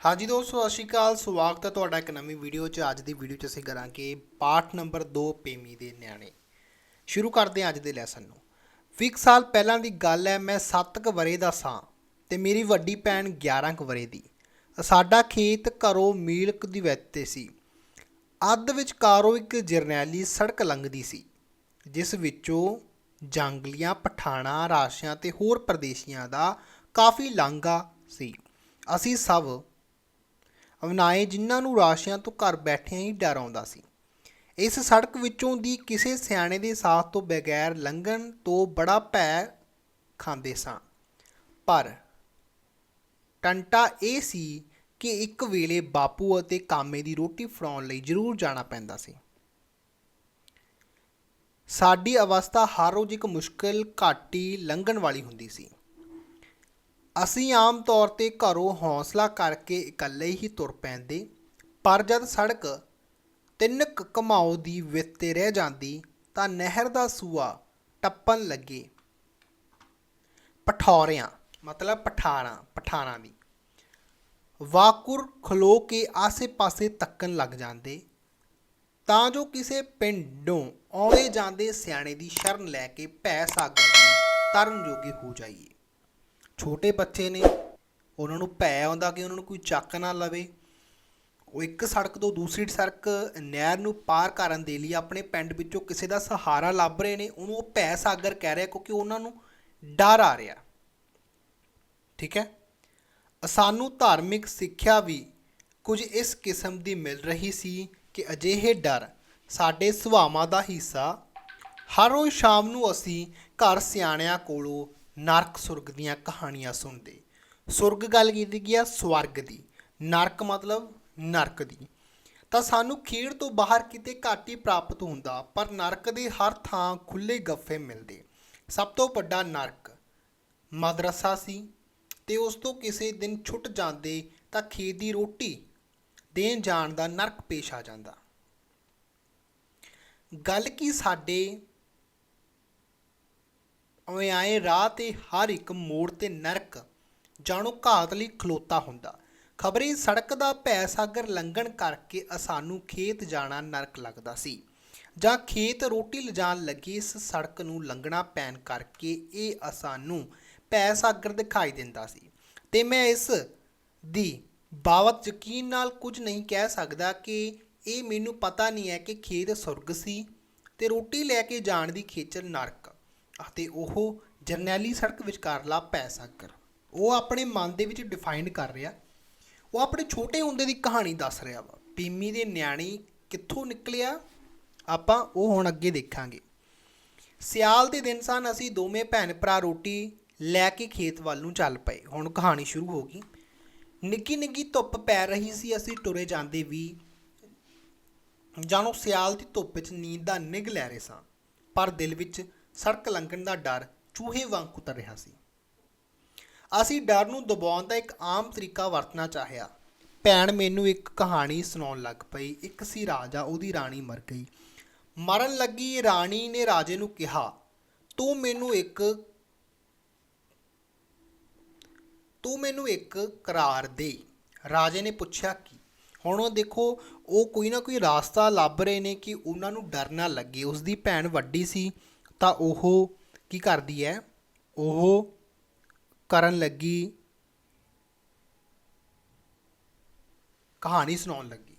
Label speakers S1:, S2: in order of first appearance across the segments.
S1: ਹਾਂਜੀ ਦੋਸਤੋ, ਸਤਿ ਸ਼੍ਰੀ ਅਕਾਲ। ਸਵਾਗਤ ਹੈ ਤੁਹਾਡਾ ਇੱਕ ਨਵੀਂ ਵੀਡੀਓ 'ਚ। ਅੱਜ ਦੀ ਵੀਡੀਓ 'ਚ ਅਸੀਂ ਕਰਾਂਗੇ ਪਾਠ ਨੰਬਰ 2 ਪੇਮੀ ਦੇ ਨਿਆਣੇ। ਸ਼ੁਰੂ ਕਰਦੇ ਹਾਂ ਅੱਜ ਦੇ ਲੈਸਨ ਨੂੰ। ਵੀਹ ਕੁ ਸਾਲ ਪਹਿਲਾਂ ਦੀ ਗੱਲ ਹੈ, ਮੈਂ 7 ਕੁ ਵਰੇ ਦਾ ਸਾਂ ਤੇ ਮੇਰੀ ਵੱਡੀ ਭੈਣ 11 ਕੁ ਵਰੇ ਦੀ। ਸਾਡਾ ਖੇਤ ਘਰੋਂ ਮੀਲ ਕੁ ਦੀ ਵਿੱਥ ਤੇ ਸੀ। ਅੱਧ ਵਿਚਕਾਰੋਂ ਇੱਕ ਜਰਨੈਲੀ ਸੜਕ ਲੰਘਦੀ ਸੀ, ਜਿਸ ਵਿੱਚੋਂ ਜੰਗਲੀਆਂ, ਪਠਾਣਾ, ਰਾਸ਼ੀਆਂ ਤੇ ਹੋਰ ਪ੍ਰਦੇਸ਼ੀਆਂ ਦਾ ਕਾਫੀ ਲਾਂਘਾ ਸੀ। ਅਸੀਂ ਸਭ ਅਵਨਾਏ ਜਿਨ੍ਹਾਂ ਨੂੰ ਰਾਸ਼ੀਆਂ ਤੋਂ ਘਰ ਬੈਠਿਆਂ ਹੀ ਡਰ ਆਉਂਦਾ ਸੀ। ਇਸ ਸੜਕ ਵਿੱਚੋਂ ਦੀ ਕਿਸੇ ਸਿਆਣੇ ਦੇ ਸਾਥ ਤੋਂ ਬਗੈਰ ਲੰਘਣ ਤੋਂ ਬੜਾ ਭੈ ਖਾਂਦੇ ਸਾਂ। ਪਰ ਟੰਟਾ ਇਹ ਸੀ ਕਿ ਇੱਕ ਵੇਲੇ ਬਾਪੂ ਅਤੇ ਕਾਮੇ ਦੀ ਰੋਟੀ ਫੜਾਉਣ ਲਈ ਜ਼ਰੂਰ ਜਾਣਾ ਪੈਂਦਾ ਸੀ। ਸਾਡੀ ਅਵਸਥਾ ਹਰ ਰੋਜ਼ ਇੱਕ ਮੁਸ਼ਕਲ ਘਾਟੀ ਲੰਘਣ ਵਾਲੀ ਹੁੰਦੀ ਸੀ। ਅਸੀਂ ਆਮ ਤੌਰ ਤੇ ਘਰੋਂ ਹੌਸਲਾ ਕਰਕੇ ਇਕੱਲੇ ਹੀ ਤੁਰ ਪੈਂਦੇ, ਪਰ ਜਦ ਸੜਕ ਤਿੰਨ ਕੁ ਘਮਾਓ ਦੀ ਵਿੱਥ ਰਹਿ ਜਾਂਦੀ, ਤਾਂ ਨਹਿਰ ਦਾ ਸੂਆ ਟੱਪਣ ਲੱਗੇ। ਪਠੌਰਿਆਂ, ਮਤਲਬ ਪਠਾਰਾਂ ਪਠਾਣਾ ਦੀ ਵਾਕੁਰ ਖਲੋ ਕੇ ਆਸੇ-ਪਾਸੇ ਤੱਕਣ ਲੱਗ ਜਾਂਦੇ। ਤਾਂ ਜੋ ਕਿਸੇ ਪਿੰਡੋਂ ਆਉਂਦੇ ਜਾਂਦੇ ਸਿਆਣੇ ਦੀ ਸ਼ਰਨ ਲੈ ਕੇ ਭੈ ਸਾਗਰ ਨੂੰ ਤਰਨ ਜੋਗੇ ਹੋ ਜਾਈਏ। ਛੋਟੇ ਬੱਚੇ ਨੇ, ਉਹਨਾਂ ਨੂੰ ਭੈ ਆਉਂਦਾ ਕਿ ਉਹਨਾਂ ਨੂੰ ਕੋਈ ਚੱਕ ਨਾ ਲਵੇ। ਉਹ ਇੱਕ ਸੜਕ ਤੋਂ ਦੂਸਰੀ ਸੜਕ ਨਹਿਰ ਨੂੰ ਪਾਰ ਕਰਨ ਦੇ ਲਈ ਆਪਣੇ ਪਿੰਡ ਵਿੱਚੋਂ ਕਿਸੇ ਦਾ ਸਹਾਰਾ ਲੱਭ ਰਹੇ ਨੇ। ਉਹਨੂੰ ਉਹ ਭੈ ਸਾਗਰ ਕਹਿ ਰਿਹਾ ਕਿਉਂਕਿ ਉਹਨਾਂ ਨੂੰ ਡਰ ਆ ਰਿਹਾ। ਠੀਕ ਹੈ? ਸਾਨੂੰ ਧਾਰਮਿਕ ਸਿੱਖਿਆ ਵੀ ਕੁਝ ਇਸ ਕਿਸਮ ਦੀ ਮਿਲ ਰਹੀ ਸੀ ਕਿ ਅਜਿਹੇ ਡਰ ਸਾਡੇ ਸੁਭਾਵਾਂ ਦਾ ਹਿੱਸਾ। ਹਰ ਰੋਜ਼ ਸ਼ਾਮ ਨੂੰ ਅਸੀਂ ਘਰ ਸਿਆਣਿਆਂ ਕੋਲੋਂ ਨਰਕ ਸੁਰਗ ਦੀਆਂ ਕਹਾਣੀਆਂ ਸੁਣਦੇ। ਸੁਰਗ ਗੱਲ ਕੀਤੀ ਗਿਆ ਸਵਰਗ ਦੀ। ਨਰਕ ਮਤਲਬ ਨਰਕ ਦੀ। ਤਾਂ ਸਾਨੂੰ ਖੇਡ ਤੋਂ ਬਾਹਰ ਕਿਤੇ ਘੱਟ ਹੀ ਪ੍ਰਾਪਤ ਹੁੰਦਾ, ਪਰ ਨਰਕ ਦੇ ਹਰ ਥਾਂ ਖੁੱਲੇ ਗੱਫੇ ਮਿਲਦੇ। ਸਭ ਤੋਂ ਵੱਡਾ ਨਰਕ ਮਦਰਸਾ ਸੀ ਤੇ ਉਸ ਤੋਂ ਕਿਸੇ ਦਿਨ ਛੁੱਟ ਜਾਂਦੇ ਤਾਂ ਖੇਤ ਦੀ ਰੋਟੀ ਦੇਣ ਜਾਣ ਦਾ ਨਰਕ ਪੇਸ਼ ਆ ਜਾਂਦਾ। ਗੱਲ ਕੀ ਸਾਡੇ ਉਵੇਂ ਰਾਹ ਤੇ ਹਰ ਇੱਕ ਮੋੜ ਤੇ ਨਰਕ, ਜਾਣੋ ਘਾਤ ਲਈ ਖਲੋਤਾ ਹੁੰਦਾ। ਖਬਰੇ ਸੜਕ ਦਾ ਭੈ ਸਾਗਰ ਲੰਘਣ ਕਰਕੇ ਅਸਾਨੂੰ ਖੇਤ ਜਾਣਾ ਨਰਕ ਲੱਗਦਾ ਸੀ। ਜਾਂ ਖੇਤ ਰੋਟੀ ਲਿਜਾਣ ਲੱਗੇ ਇਸ ਸੜਕ ਨੂੰ ਲੰਘਣਾ ਪੈਣ ਕਰਕੇ ਇਹ ਅਸਾਨੂੰ ਭੈ ਸਾਗਰ ਦਿਖਾਈ ਦਿੰਦਾ ਸੀ। ਤੇ ਮੈਂ ਇਸ ਦੀ ਬਾਵਤ ਯਕੀਨ ਨਾਲ ਕੁਝ ਨਹੀਂ ਕਹਿ ਸਕਦਾ ਕਿ ਇਹ ਮੈਨੂੰ ਪਤਾ ਨਹੀਂ ਹੈ ਕਿ ਖੇਤ ਸੁਰਗ ਸੀ ਤੇ ਰੋਟੀ ਲੈ ਕੇ ਜਾਣ ਦੀ ਖੇਚਲ ਨਰਕ। ਅਤੇ ਉਹ ਜਰਨੈਲੀ ਸੜਕ ਵਿਚਕਾਰਲਾ ਪੈ ਸਾਗਰ। ਉਹ ਆਪਣੇ ਮਨ ਦੇ ਵਿੱਚ ਡਿਫਾਈਨ ਕਰ ਰਿਹਾ। ਉਹ ਆਪਣੇ ਛੋਟੇ ਹੁੰਦੇ ਦੀ ਕਹਾਣੀ ਦੱਸ ਰਿਹਾ ਵਾ। ਪੀਮੀ ਦੇ ਨਿਆਣੀ ਕਿੱਥੋਂ ਨਿਕਲਿਆ? ਆਪਾਂ ਉਹ ਹੁਣ ਅੱਗੇ ਦੇਖਾਂਗੇ। ਸਿਆਲ ਦੇ ਦਿਨ ਸਨ ਅਸੀਂ ਦੋਵੇਂ ਭੈਣ ਭਰਾ ਰੋਟੀ ਲੈ ਕੇ ਖੇਤ ਵੱਲ ਨੂੰ ਚੱਲ ਪਏ। ਹੁਣ ਕਹਾਣੀ ਸ਼ੁਰੂ ਹੋ ਗਈ। ਨਿੱਕੀ ਨਿੱਕੀ ਧੁੱਪ ਪੈ ਰਹੀ ਸੀ। ਅਸੀਂ ਟੁਰੇ ਜਾਂਦੇ ਵੀ ਜਾਣੋ ਸਿਆਲ ਦੀ ਧੁੱਪ ਵਿੱਚ ਨੀਂਦ ਦਾ ਨਿਗ ਲੈ ਰਹੇ ਸਾਂ। ਪਰ ਦਿਲ ਵਿੱਚ ਸੜਕ ਲੰਘਣ ਦਾ ਡਰ ਚੂਹੇ ਵਾਂਗ ਉਤਰ ਰਿਹਾ ਸੀ। ਅਸੀਂ ਡਰ ਨੂੰ ਦਬਾਉਣ ਦਾ ਇੱਕ ਆਮ ਤਰੀਕਾ ਵਰਤਣਾ ਚਾਹਿਆ। ਭੈਣ ਮੈਨੂੰ ਇੱਕ ਕਹਾਣੀ ਸੁਣਾਉਣ ਲੱਗ ਪਈ। ਇੱਕ ਸੀ ਰਾਜਾ, ਉਹਦੀ ਰਾਣੀ ਮਰ ਗਈ। ਮਰਨ ਲੱਗੀ ਰਾਣੀ ਨੇ ਰਾਜੇ ਨੂੰ ਕਿਹਾ, ਤੂੰ ਮੈਨੂੰ ਇੱਕ, ਤੂੰ ਮੈਨੂੰ ਇੱਕ ਕਰਾਰ ਦੇ। ਰਾਜੇ ਨੇ ਪੁੱਛਿਆ, ਕੀ? ਹੁਣ ਉਹ ਦੇਖੋ, ਉਹ ਕੋਈ ਨਾ ਕੋਈ ਰਾਸਤਾ ਲੱਭ ਰਹੇ ਨੇ ਕਿ ਉਹਨਾਂ ਨੂੰ ਡਰ ਨਾ ਲੱਗੇ। ਉਸ ਦੀ ਭੈਣ ਵੱਡੀ ਸੀ। ਤਾਂ ਉਹ ਕੀ ਕਰਦੀ ਹੈ? ਉਹ ਕਰਨ ਲੱਗੀ। ਕਹਾਣੀ ਸੁਣਾਉਣ ਲੱਗੀ।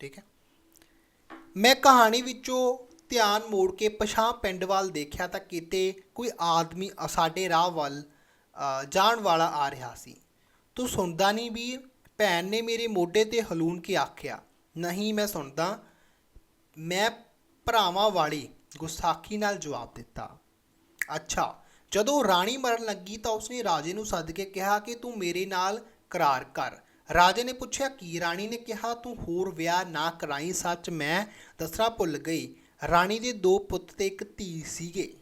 S1: ਠੀਕ ਹੈ? ਮੈਂ ਕਹਾਣੀ ਵਿੱਚੋਂ ਧਿਆਨ ਮੋੜ ਕੇ ਪਛਾਂ ਪਿੰਡ ਵੱਲ ਦੇਖਿਆ ਤਾਂ ਕਿਤੇ ਕੋਈ ਆਦਮੀ ਸਾਡੇ ਰਾਹ ਵੱਲ ਜਾਣ ਵਾਲਾ ਆ ਰਿਹਾ ਸੀ। ਤੂੰ ਸੁਣਦਾ ਨਹੀਂ ਵੀ ਭੈਣ ਨੇ ਮੇਰੇ ਮੋਢੇ ਤੇ ਹਲੂਣ ਕੇ ਆਖਿਆ, ਨਹੀਂ, ਮੈਂ ਸੁਣਦਾ। ਮੈਂ ਭਰਾਵਾਂ ਵਾਲੀ ਗੁਸਤਾਖੀ ਨਾਲ ਜਵਾਬ ਦਿੱਤਾ। ਅੱਛਾ, ਜਦੋਂ ਰਾਣੀ ਮਰਨ ਲੱਗੀ ਤਾਂ ਉਸਨੇ ਰਾਜੇ ਨੂੰ ਸੱਦ ਕੇ ਕਿਹਾ ਕਿ ਤੂੰ ਮੇਰੇ ਨਾਲ ਕਰਾਰ ਕਰ। ਰਾਜੇ ਨੇ ਪੁੱਛਿਆ, ਕੀ ਰਾਣੀ ਨੇ ਕਿਹਾ? ਤੂੰ ਹੋਰ ਵਿਆਹ ਨਾ ਕਰਾਈ, ਸੱਚ ਮੈਂ ਦੱਸਣਾ ਭੁੱਲ ਗਈ। ਰਾਣੀ ਦੇ ਦੋ ਪੁੱਤ ਤੇ ਇੱਕ ਧੀ ਸੀਗੇ।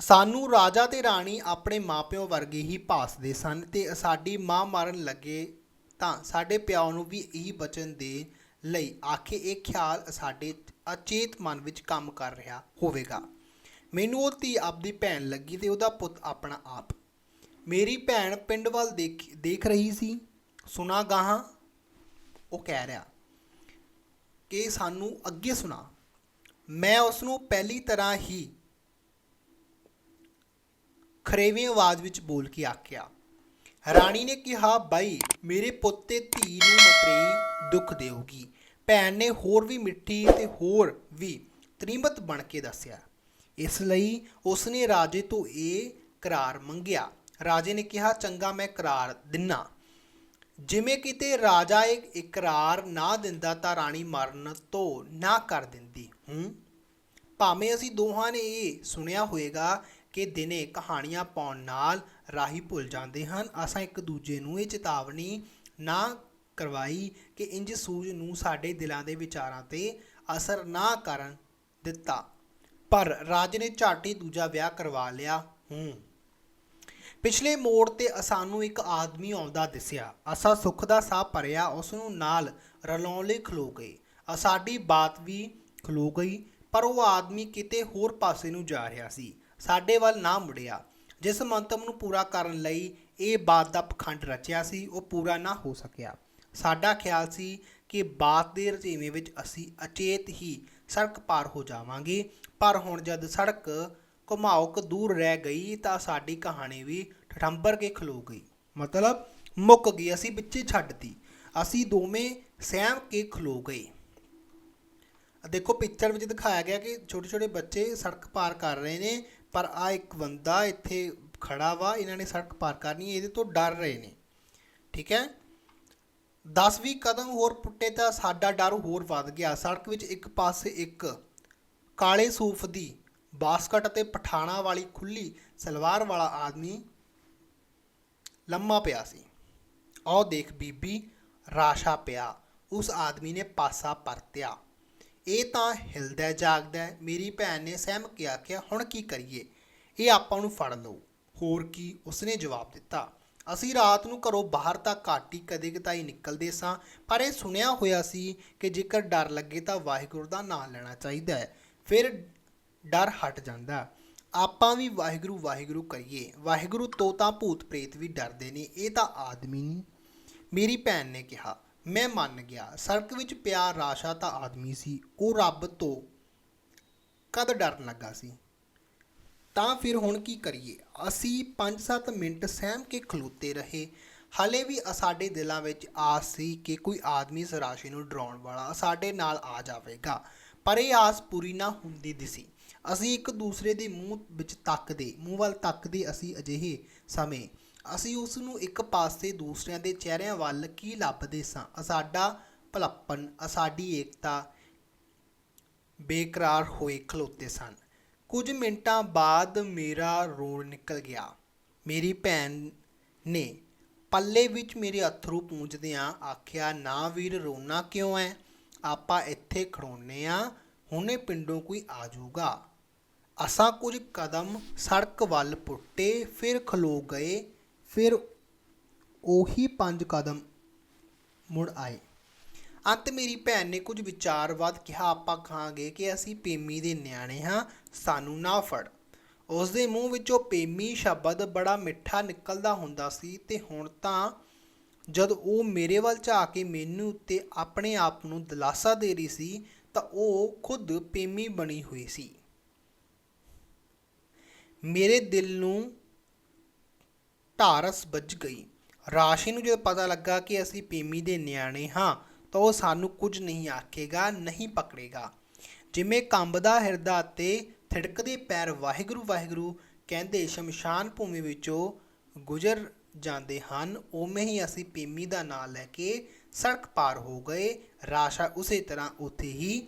S1: ਸਾਨੂੰ ਰਾਜਾ ਤੇ ਰਾਣੀ ਆਪਣੇ ਮਾਪਿਓ ਵਰਗੇ ਹੀ ਭਾਸਦੇ ਸਨ ਤੇ ਸਾਡੀ ਮਾਂ ਮਾਰਨ ਲੱਗੇ ਤਾਂ ਸਾਡੇ ਪਿਓ ਨੂੰ ਵੀ ਇਹੀ ਬਚਨ ਦੇ ਲਈ ਆਖੇ, ਇਹ ਖਿਆਲ ਸਾਡੇ ਅਚੇਤ ਮਨ ਵਿੱਚ ਕੰਮ ਕਰ ਰਿਹਾ ਹੋਵੇਗਾ। ਮੈਨੂੰ ਉਹ ਧੀ ਆਪਦੀ ਭੈਣ ਲੱਗੀ ਤੇ ਉਹਦਾ ਪੁੱਤ ਆਪਣਾ ਆਪ। ਮੇਰੀ ਭੈਣ ਪਿੰਡ ਵੱਲ ਦੇਖ ਦੇਖ ਰਹੀ ਸੀ। ਸੁਣਾ ਗਾਹਾਂ? ਉਹ ਕਹਿ ਰਿਹਾ, ਕਿ ਸਾਨੂੰ ਅੱਗੇ ਸੁਣਾ। ਮੈਂ ਉਸ ਨੂੰ ਪਹਿਲੀ ਤਰ੍ਹਾਂ ਹੀ ਖਰੇਵੀਂ ਆਵਾਜ਼ ਵਿੱਚ ਬੋਲ ਕੇ ਆਖਿਆ, ਰਾਣੀ ਨੇ ਕਿਹਾ, ਬਾਈ, ਮੇਰੇ ਪੁੱਤ ਤੇ ਧੀ ਨੂੰ ਮਤਰੇਈ ਦੁੱਖ ਦੇਊਗੀ। ਭੈਣ ਨੇ ਹੋਰ ਵੀ ਮਿੱਠੀ ਤੇ ਹੋਰ ਵੀ ਤ੍ਰੀਮਤ ਬਣ ਕੇ ਦੱਸਿਆ। ਇਸ ਲਈ ਉਸਨੇ ਰਾਜੇ ਤੋਂ ਇਹ ਕਰਾਰ ਮੰਗਿਆ। ਰਾਜੇ ਨੇ ਕਿਹਾ, ਚੰਗਾ, ਮੈਂ ਕਰਾਰ ਦਿੰਨਾ। ਜਿਵੇਂ ਕਿਤੇ ਰਾਜਾ ਇੱਕ ਇਕਰਾਰ ਨਾ ਦਿੰਦਾ ਤਾਂ ਰਾਣੀ ਮਰਨ ਤੋਂ ਨਾ ਕਰ ਦਿੰਦੀ। ਹੂੰ। ਭਾਵੇਂ ਅਸੀਂ ਦੋਹਾਂ ਨੇ ਇਹ ਸੁਣਿਆ ਹੋਵੇਗਾ ਕਿ ਦਿਨੇ ਕਹਾਣੀਆਂ ਪਾਉਣ ਨਾਲ ਰਾਹੀ ਭੁੱਲ ਜਾਂਦੇ ਹਨ, ਅਸਾਂ ਇੱਕ ਦੂਜੇ ਨੂੰ ਇਹ ਚੇਤਾਵਨੀ ਨਾ ਕਰਵਾਈ ਕਿ ਇੰਜ ਸੂਝ ਨੂੰ ਸਾਡੇ ਦਿਲਾਂ ਦੇ ਵਿਚਾਰਾਂ ਤੇ ਅਸਰ ਨਾ ਕਰਨ ਦਿੱਤਾ। ਪਰ ਰਾਜ ਨੇ ਝਾਟੀ ਦੂਜਾ ਵਿਆਹ ਕਰਵਾ ਲਿਆ। ਹੂੰ। ਪਿਛਲੇ ਮੋੜ ਤੇ ਸਾਨੂੰ ਇੱਕ ਆਦਮੀ ਆਉਂਦਾ ਦਿਸਿਆ। ਅਸਾਂ ਸੁੱਖ ਦਾ ਸਾਹ ਭਰਿਆ ਉਸ ਨੂੰ ਨਾਲ ਰਲਾਉਣ ਲਈ ਖਲੋ ਗਏ। ਅ ਸਾਡੀ ਬਾਤ ਵੀ ਖਲੋ ਗਈ, ਪਰ ਉਹ ਆਦਮੀ ਕਿਤੇ ਹੋਰ ਪਾਸੇ ਨੂੰ ਜਾ ਰਿਹਾ ਸੀ। ਸਾਡੇ ਵੱਲ ਨਾ ਮੁੜਿਆ। ਜਿਸ ਮੰਤਵ ਨੂੰ ਪੂਰਾ ਕਰਨ ਲਈ ਇਹ ਬਾਤ ਦਾ ਪਖੰਡ ਰਚਿਆ ਸੀ, ਉਹ ਪੂਰਾ ਨਾ ਹੋ ਸਕਿਆ। ਸਾਡਾ ਖਿਆਲ ਸੀ ਕਿ ਬਾਤ ਦੇ ਰਚੇਵੇਂ ਵਿੱਚ ਅਸੀਂ ਅਚੇਤ ਹੀ ਸੜਕ ਪਾਰ ਹੋ ਜਾਵਾਂਗੇ। ਪਰ ਹੁਣ ਜਦ ਸੜਕ ਘੁਮਾਉਕ ਦੂਰ ਰਹਿ ਗਈ ਤਾਂ ਸਾਡੀ ਕਹਾਣੀ ਵੀ ਠਠੰਬਰ ਕੇ ਖਲੋ ਗਈ। ਮਤਲਬ ਮੁੱਕ ਗਈ, ਅਸੀਂ ਵਿੱਚੇ ਛੱਡਤੀ ਅਸੀਂ ਦੋਵੇਂ ਸਹਿਮ ਕੇ ਖਲੋ ਗਏ। ਦੇਖੋ ਪਿਕਚਰ ਵਿੱਚ ਦਿਖਾਇਆ ਗਿਆ ਕਿ ਛੋਟੇ ਛੋਟੇ ਬੱਚੇ ਸੜਕ ਪਾਰ ਕਰ ਰਹੇ ਨੇ, ਪਰ ਆ ਇੱਕ ਬੰਦਾ ਇੱਥੇ ਖੜਾ ਵਾ, ਇਹਨਾਂ ਨੇ ਸੜਕ ਪਾਰ ਕਰਨੀ ਹੈ, ਇਹਦੇ ਤੋਂ ਡਰ ਰਹੇ ਨੇ। ਠੀਕ ਹੈ? 10-20 ਕਦਮ ਹੋਰ ਪੁੱਟੇ ਤਾਂ ਸਾਡਾ ਡਰ ਹੋਰ ਵੱਧ ਗਿਆ। ਸੜਕ ਵਿੱਚ ਇੱਕ ਪਾਸੇ ਇੱਕ ਕਾਲੇ ਸੂਫ ਦੀ ਬਾਸਕਟ ਅਤੇ ਪਠਾਣਾ ਵਾਲੀ ਖੁੱਲੀ ਸਲਵਾਰ ਵਾਲਾ ਆਦਮੀ ਲੰਮਾ ਪਿਆ ਸੀ। ਆਓ ਦੇਖ ਬੀਬੀ, ਰਾਸ਼ਾ ਪਿਆ। ਉਸ ਆਦਮੀ ਨੇ ਪਾਸਾ ਪਰਤਿਆ। ਇਹ ਤਾਂ ਹਿਲਦਾ ਜਾਗਦਾ ਮੇਰੀ ਭੈਣ ਨੇ ਸਹਿਮ ਕੇ ਆਖਿਆ, ਹੁਣ ਕੀ ਕਰੀਏ? ਇਹ ਆਪਾਂ ਨੂੰ ਫੜ ਲਓ ਹੋਰ ਕੀ ਉਸਨੇ ਜਵਾਬ ਦਿੱਤਾ। ਅਸੀਂ ਰਾਤ ਨੂੰ ਘਰੋਂ ਬਾਹਰ ਤਾਂ ਘੱਟ ਹੀ ਕਦੇ ਕਦਾਈ ਨਿਕਲਦੇ ਸਾਂ, ਪਰ ਇਹ ਸੁਣਿਆ ਹੋਇਆ ਸੀ ਕਿ ਜੇਕਰ ਡਰ ਲੱਗੇ ਤਾਂ ਵਾਹਿਗੁਰੂ ਦਾ ਨਾਮ ਲੈਣਾ ਚਾਹੀਦਾ ਹੈ। ਫਿਰ ਡਰ ਹਟ ਜਾਂਦਾ ਆਪਾਂ ਵੀ ਵਾਹਿਗੁਰੂ ਵਾਹਿਗੁਰੂ ਕਰੀਏ ਵਾਹਿਗੁਰੂ ਤੋਂ ਤਾਂ ਭੂਤ ਪ੍ਰੇਤ ਵੀ ਡਰਦੇ ਨੇ, ਇਹ ਤਾਂ ਆਦਮੀ ਨਹੀਂ। ਮੇਰੀ ਭੈਣ ਨੇ ਕਿਹਾ, ਮੈਂ ਮੰਨ ਗਿਆ, ਸੜਕ ਵਿੱਚ ਪਿਆ ਰਾਸ਼ਾ ਤਾਂ ਆਦਮੀ ਸੀ, ਉਹ ਰੱਬ ਤੋਂ ਕਦ ਡਰਨ ਲੱਗਾ ਸੀ? ਤਾਂ ਫਿਰ ਹੁਣ ਕੀ ਕਰੀਏ? ਅਸੀਂ 5-7 ਮਿੰਟ ਸਹਿਮ ਕੇ ਖਲੋਤੇ ਰਹੇ। ਹਾਲੇ ਵੀ ਸਾਡੇ ਦਿਲਾਂ ਵਿੱਚ ਆਸ ਸੀ ਕਿ ਕੋਈ ਆਦਮੀ ਇਸ ਰਾਸ਼ੀ ਨੂੰ ਡਰਾਉਣ ਵਾਲਾ ਸਾਡੇ ਨਾਲ ਆ ਜਾਵੇਗਾ। ਪਰ ਇਹ ਆਸ ਪੂਰੀ ਨਾ ਹੁੰਦੀ ਦਿਸੀ। ਅਸੀਂ ਇੱਕ ਦੂਸਰੇ ਦੇ ਮੂੰਹ ਵਿੱਚ ਤੱਕਦੇ, ਮੂੰਹ ਵੱਲ ਤੱਕਦੇ ਅਸੀਂ ਅਜਿਹੇ ਸਮੇਂ। ਅਸੀਂ ਉਸ ਨੂੰ ਇੱਕ ਪਾਸੇ ਦੂਸਰਿਆਂ ਦੇ ਚਿਹਰਿਆਂ ਵੱਲ ਕੀ ਲੱਭਦੇ ਸਾਂ? ਸਾਡਾ ਭਲੱਪਨ ਸਾਡੀ ਏਕਤਾ ਬੇਕਰਾਰ ਹੋਏ ਖਲੋਤੇ ਸਨ। ਕੁਝ ਮਿੰਟਾਂ ਬਾਅਦ ਮੇਰਾ ਰੋਣ ਨਿਕਲ ਗਿਆ। ਮੇਰੀ ਭੈਣ ਨੇ ਪੱਲੇ ਵਿੱਚ ਮੇਰੇ ਅਥਰੂ ਪੂੰਝਦਿਆਂ ਆਖਿਆ, ਨਾ ਵੀਰ, ਰੋਣਾ ਕਿਉਂ ਐ? ਆਪਾਂ ਇੱਥੇ ਖੜੋਨੇ ਆ, ਹੁਣੇ ਪਿੰਡੋਂ ਕੋਈ ਆ ਜਾਊਗਾ ਅਸਾਂ ਕੁਝ ਕਦਮ ਸੜਕ ਵੱਲ ਪੁੱਟੇ, ਫਿਰ ਖਲੋ ਗਏ, ਫਿਰ ਉਹੀ ਪੰਜ ਕਦਮ ਮੁੜ ਆਏ। ਅੰਤ ਮੇਰੀ ਭੈਣ ਨੇ ਕੁਝ ਵਿਚਾਰਵਾਦ ਕਿਹਾ, ਆਪਾਂ ਖਾਂਗੇ ਕਿ ਅਸੀਂ ਪੇਮੀ ਦੇ ਨਿਆਣੇ ਹਾਂ, ਸਾਨੂੰ ਨਾ ਫੜ। ਉਸ ਦੇ ਮੂੰਹ ਵਿੱਚੋਂ ਪੇਮੀ ਸ਼ਬਦ ਬੜਾ ਮਿੱਠਾ ਨਿਕਲਦਾ ਹੁੰਦਾ ਸੀ ਤੇ ਹੁਣ ਤਾਂ ਜਦ ਉਹ ਮੇਰੇ ਵੱਲ ਝਾਕ ਕੇ ਮੈਨੂੰ ਉੱਤੇ ਆਪਣੇ ਆਪ ਨੂੰ ਦਿਲਾਸਾ ਦੇ ਰਹੀ ਸੀ, ਤਾਂ ਉਹ ਖੁਦ ਪੇਮੀ ਬਣੀ ਹੋਈ ਸੀ। ਮੇਰੇ ਦਿਲ ਨੂੰ ਢਾਰਸ ਵੱਜ ਗਈ। ਰਾਸ਼ੀ ਨੂੰ ਜਦੋਂ ਪਤਾ ਲੱਗਾ ਕਿ ਅਸੀਂ ਪੇਮੀ ਦੇ ਨਿਆਣੇ ਹਾਂ ਤਾਂ ਉਹ ਸਾਨੂੰ ਕੁਝ ਨਹੀਂ ਆਖੇਗਾ, ਨਹੀਂ ਪਕੜੇਗਾ। ਜਿਵੇਂ ਕੰਬਦਾ ਹਿਰਦਾ ਤੇ ਥਿੜਕਦੇ ਪੈਰ ਵਾਹਿਗੁਰੂ ਵਾਹਿਗੁਰੂ ਕਹਿੰਦੇ ਸ਼ਮਸ਼ਾਨ ਭੂਮੀ ਵਿੱਚੋਂ ਗੁਜ਼ਰ ਜਾਂਦੇ ਹਨ, ਉਵੇਂ ਹੀ ਅਸੀਂ ਪੇਮੀ ਦਾ ਨਾਂ ਲੈ ਕੇ ਸੜਕ ਪਾਰ ਹੋ ਗਏ। ਰਾਸ਼ਾ ਉਸੇ ਤਰ੍ਹਾਂ ਉੱਥੇ ਹੀ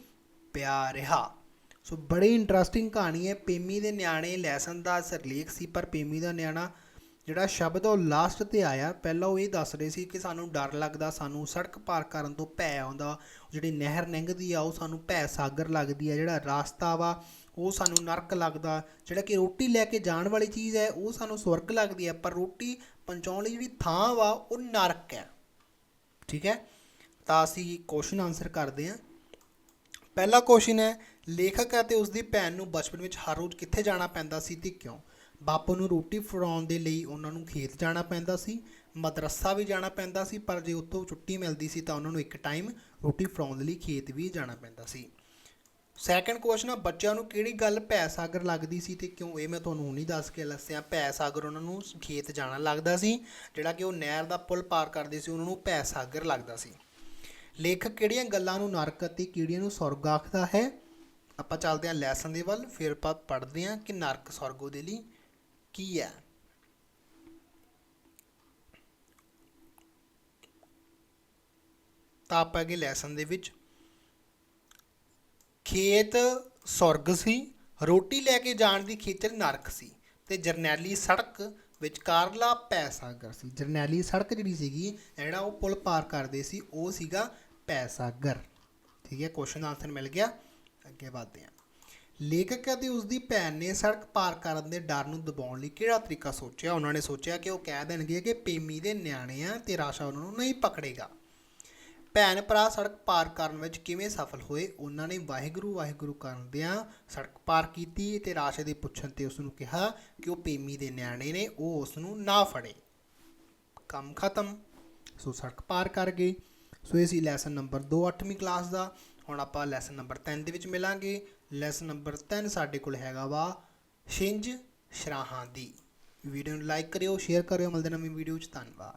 S1: ਪਿਆ ਰਿਹਾ। ਸੋ ਬੜੀ ਇੰਟਰਸਟਿੰਗ ਕਹਾਣੀ ਹੈ। ਪੇਮੀ ਦੇ ਨਿਆਣੇ ਲੈਸਨ ਦਾ ਸਿਰਲੇਖ ਸੀ, ਪਰ ਪੇਮੀ ਦਾ ਨਿਆਣਾ ਜਿਹੜਾ ਸ਼ਬਦ ਉਹ ਲਾਸਟ ਤੇ ਆਇਆ। ਪਹਿਲਾਂ ਉਹ ਇਹ ਦੱਸ ਰਹੇ ਸੀ ਕਿ ਸਾਨੂੰ ਡਰ ਲੱਗਦਾ, ਸਾਨੂੰ ਸੜਕ ਪਾਰ ਕਰਨ ਤੋਂ ਭੈ ਆਉਂਦਾ। ਜਿਹੜੀ ਨਹਿਰ ਲੰਘਦੀ ਆ, ਉਹ ਸਾਨੂੰ ਭੈ ਸਾਗਰ ਲੱਗਦੀ ਆ। ਜਿਹੜਾ ਰਾਸਤਾ ਵਾ, ਉਹ ਸਾਨੂੰ ਨਰਕ ਲੱਗਦਾ। ਜਿਹੜਾ ਕਿ ਰੋਟੀ ਲੈ ਕੇ ਜਾਣ ਵਾਲੀ ਚੀਜ਼ ਹੈ, ਉਹ ਸਾਨੂੰ ਸਵਰਗ ਲੱਗਦੀ ਹੈ ਪਰ ਰੋਟੀ ਪਹੁੰਚਾਉਣ ਲਈ ਜਿਹੜੀ ਥਾਂ ਵਾ, ਉਹ ਨਰਕ ਹੈ। ਠੀਕ ਹੈ? ਤਾਂ ਅਸੀਂ ਕੁਐਸਚਨ ਆਨਸਰ ਕਰਦੇ ਹਾਂ। ਪਹਿਲਾ ਕੁਐਸਚਨ ਹੈ, ਲੇਖਕ ਅਤੇ ਉਸ ਦੀ ਭੈਣ ਨੂੰ ਬਚਪਨ ਵਿੱਚ ਹਰ ਰੋਜ਼ ਕਿੱਥੇ ਜਾਣਾ ਪੈਂਦਾ ਸੀ ਤੇ ਕਿਉਂ? ਬਾਪੂ ਨੂੰ ਰੋਟੀ ਫੜਾਉਣ ਦੇ ਲਈ ਉਹਨਾਂ ਨੂੰ ਖੇਤ ਜਾਣਾ ਪੈਂਦਾ ਸੀ, ਮਦਰਸਾ ਵੀ ਜਾਣਾ ਪੈਂਦਾ ਸੀ, ਪਰ ਜੇ ਉੱਥੋਂ ਛੁੱਟੀ ਮਿਲਦੀ ਸੀ ਤਾਂ ਉਹਨਾਂ ਨੂੰ ਇੱਕ ਟਾਈਮ ਰੋਟੀ ਫੜਾਉਣ ਦੇ ਲਈ ਖੇਤ ਵੀ ਜਾਣਾ ਪੈਂਦਾ ਸੀ। ਸੈਕੰਡ ਕੁਐਸਚਨ ਆ, ਬੱਚਿਆਂ ਨੂੰ ਕਿਹੜੀ ਗੱਲ ਭੈ ਸਾਗਰ ਲੱਗਦੀ ਸੀ ਤੇ ਕਿਉਂ? ਇਹ ਮੈਂ ਤੁਹਾਨੂੰ ਨਹੀਂ ਦੱਸ ਕੇ ਦੱਸਿਆ ਭੈ ਸਾਗਰ ਉਹਨਾਂ ਨੂੰ ਖੇਤ ਜਾਣਾ ਲੱਗਦਾ ਸੀ, ਜਿਹੜਾ ਕਿ ਉਹ ਨਹਿਰ ਦਾ ਪੁਲ ਪਾਰ ਕਰਦੇ ਸੀ, ਉਹਨਾਂ ਨੂੰ ਭੈ ਸਾਗਰ ਲੱਗਦਾ ਸੀ। ਲੇਖਕ ਕਿਹੜੀਆਂ ਗੱਲਾਂ ਨੂੰ ਨਰਕ ਅਤੇ ਕਿਹੜੀਆਂ ਨੂੰ ਸਵਰਗ ਆਖਦਾ ਹੈ? ਆਪਾਂ ਚੱਲਦੇ ਹਾਂ ਲੈਸਨ ਦੇ ਵੱਲ, ਫਿਰ ਆਪਾਂ ਪੜ੍ਹਦੇ ਹਾਂ ਕਿ ਨਰਕ ਸਵਰਗ ਦੇ ਲਈ ਕੀ ਹੈ ਤਾਂ ਆਪਾਂ ਅੱਗੇ ਲੈਸਨ ਦੇ ਵਿੱਚ ਖੇਤ ਸਵਰਗ ਸੀ, ਰੋਟੀ ਲੈ ਕੇ ਜਾਣ ਦੀ ਖੇਤਰ ਨਰਕ ਸੀ ਤੇ ਜਰਨੈਲੀ ਸੜਕ ਵਿਚਕਾਰਲਾ ਪੈ ਸਾਗਰ ਸੀ। ਜਰਨੈਲੀ ਸੜਕ ਜਿਹੜੀ ਸੀਗੀ, ਜਿਹੜਾ ਉਹ ਪੁਲ ਪਾਰ ਕਰਦੇ ਸੀ, ਉਹ ਸੀਗਾ ਪੈਸਾਗਰ। ਠੀਕ ਹੈ ਕੁਐਸਚਨ ਦਾ ਆਨਸਰ ਮਿਲ ਗਿਆ। ਅੱਗੇ ਵਧਦੇ ਹਾਂ। ਲੇਖਕ ਅਤੇ ਉਸ ਦੀ ਭੈਣ ਨੇ ਸੜਕ ਪਾਰ ਕਰਨ ਦੇ ਡਰ ਨੂੰ ਦਬਾਉਣ ਲਈ ਕਿਹੜਾ ਤਰੀਕਾ ਸੋਚਿਆ? ਉਹਨਾਂ ਨੇ ਸੋਚਿਆ ਕਿ ਉਹ ਕਹਿ ਦੇਣਗੇ ਕਿ ਪੇਮੀ ਦੇ ਨਿਆਣੇ ਆ ਤੇ ਰਾਸ਼ਾ ਉਹਨਾਂ ਨੂੰ ਨਹੀਂ ਪਕੜੇਗਾ। ਭੈਣ ਭਰਾ ਸੜਕ ਪਾਰ ਕਰਨ ਵਿੱਚ ਕਿਵੇਂ ਸਫਲ ਹੋਏ? ਉਹਨਾਂ ਨੇ ਵਾਹਿਗੁਰੂ ਵਾਹਿਗੁਰੂ ਕਰਦਿਆਂ ਸੜਕ ਪਾਰ ਕੀਤੀ ਤੇ ਰਾਸ਼ੇ ਦੇ ਪੁੱਛਣ ਤੇ ਉਸ ਨੂੰ ਕਿਹਾ ਕਿ ਉਹ ਪੇਮੀ ਦੇ ਨਿਆਣੇ ਨੇ, ਉਹ ਉਸ ਨੂੰ ਨਾ ਫੜੇ। ਕੰਮ ਖਤਮ। ਸੋ ਸੜਕ ਪਾਰ ਕਰ ਗਏ। ਸੋ ਇਹ ਸੀ ਲੈਸਨ ਨੰਬਰ 2 8ਵੀਂ ਕਲਾਸ ਦਾ। ਹੁਣ ਆਪਾਂ ਲੈਸਨ ਨੰਬਰ 3 ਦੇ ਵਿੱਚ ਮਿਲਾਂਗੇ। ਲੈਸਨ ਨੰਬਰ 3 ਸਾਡੇ ਕੋਲ ਹੈਗਾ ਵਾ ਛਿੰਝ ਸ਼ਰਾਹਾਂ ਦੀ। ਵੀਡੀਓ ਨੂੰ ਲਾਈਕ ਕਰਿਓ ਸ਼ੇਅਰ ਕਰਿਓ, ਮਿਲਦੇ ਨਵੀਂ ਵੀਡੀਓ 'ਚ। ਧੰਨਵਾਦ।